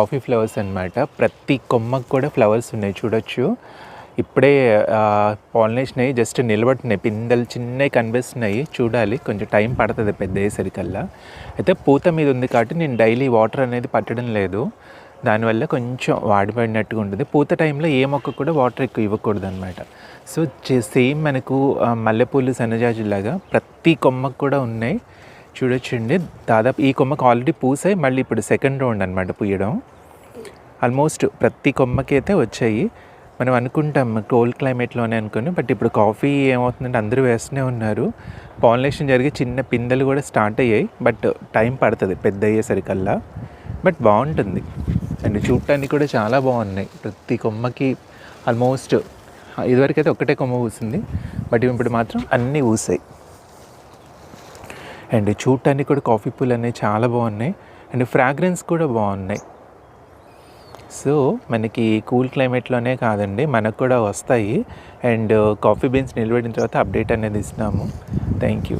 Coffee flowers అనమాట ప్రతి కొమ్మకు కూడా ఫ్లవర్స్ ఉన్నాయి చూడొచ్చు. ఇప్పుడే పాలినేషన్ అయ్యి జస్ట్ నిలబడుతున్నాయి. పిందెలు చిన్నవి కనిపిస్తున్నాయి. చూడాలి. కొంచెం టైం పడుతుంది పెద్ద అయ్యేసరికల్లా. అయితే పూత మీద ఉంది కాబట్టి నేను డైలీ వాటర్ అనేది పట్టడం లేదు. దానివల్ల కొంచెం వాడిపడినట్టుగా ఉంటుంది. పూత టైంలో ఏ మొక్క కూడా వాటర్ ఎక్కువ ఇవ్వకూడదు అనమాట సో సేమ్ మనకు మల్లెపూలు సన్నజాజులాగా ప్రతి కొమ్మకు కూడా ఉన్నాయి. చూడొచ్చండి. దాదాపు ఈ కొమ్మకు ఆల్రెడీ పూసాయి మళ్ళీ ఇప్పుడు సెకండ్ రౌండ్ అనమాట పూయడం. ఆల్మోస్ట్ ప్రతి కొమ్మకి అయితే వచ్చాయి. మనం అనుకుంటాం కోల్డ్ క్లైమేట్లోనే అనుకుని బట్ ఇప్పుడు కాఫీ ఏమవుతుందంటే అందరూ వేస్తూనే ఉన్నారు. పాలినేషన్ జరిగి చిన్న పిందెలు కూడా స్టార్ట్ అయ్యాయి బట్ టైం పడుతుంది పెద్ద అయ్యేసరికల్లా. బట్ బాగుంటుంది. అండ్ చూడటానికి కూడా చాలా బాగున్నాయి. ప్రతి కొమ్మకి ఆల్మోస్ట్ ఇదివరకైతే ఒక్కటే ఒకటే కొమ్మ పూసింది బట్ ఇప్పుడు మాత్రం అన్నీ పూసాయి. అండ్ చూడటానికి కూడా కాఫీ పూలు అనేవి చాలా బాగున్నాయి. అండ్ ఫ్రాగ్రెన్స్ కూడా బాగున్నాయి. సో మనకి కూల్ క్లైమేట్లోనే కాదండి మనకు కూడా వస్తాయి. అండ్ కాఫీ బీన్స్ నిలబడిన తర్వాత అప్డేట్ అనేది ఇస్తున్నాము థ్యాంక్ యూ.